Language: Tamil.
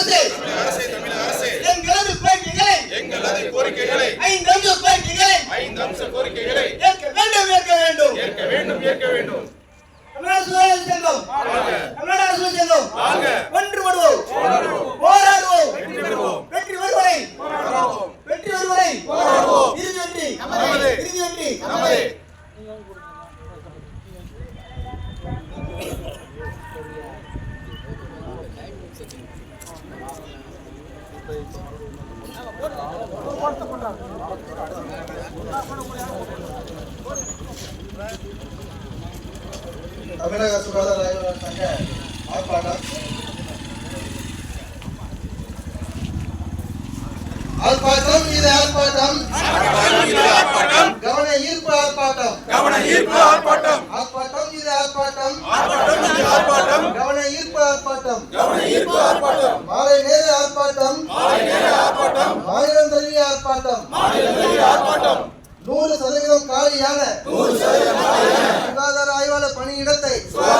அரசு எங்களது கோரிக்கைகளை எங்களது கோரிக்கைகளை ஐந்து அம்ச கோரிக்கைகளை ஐந்து அம்ச கோரிக்கைகளை ஏற்க வேண்டும் ஏற்க வேண்டும். ஏற்க வேண்டும் ஏற்க வேண்டும். ஒன்று வருவோம் போராடுவோம். வெற்றி வருவரை. வெற்றி வருவரை. இறுதி வெற்றி. இறுதி வெற்றி. Thank you. தமிழக சுகாதார ஆய்வாளர் சங்க ஆர்ப்பாட்டம் ஆர்ப்பாட்டம் இது ஆர்ப்பாட்டம் கவன ஈர்ப்பு ஆர்ப்பாட்டம் கவன ஈர்ப்பு ஆர்ப்பாட்டம் ஆர்ப்பாட்டம் இது ஆர்ப்பாட்டம் ஆர்ப்பாட்டம் இது ஆர்ப்பாட்டம் கவன ஈர்ப்பு ஆர்ப்பாட்டம். நேர மாலை நேர ஆர்ப்பாட்டம். மாநிலம் தழுவிய ஆர்ப்பாட்டம். ஆர்ப்பாட்டம். நூறு சதவீதம் காலியான சுகாதார ஆய்வாளர் பணியிடத்தை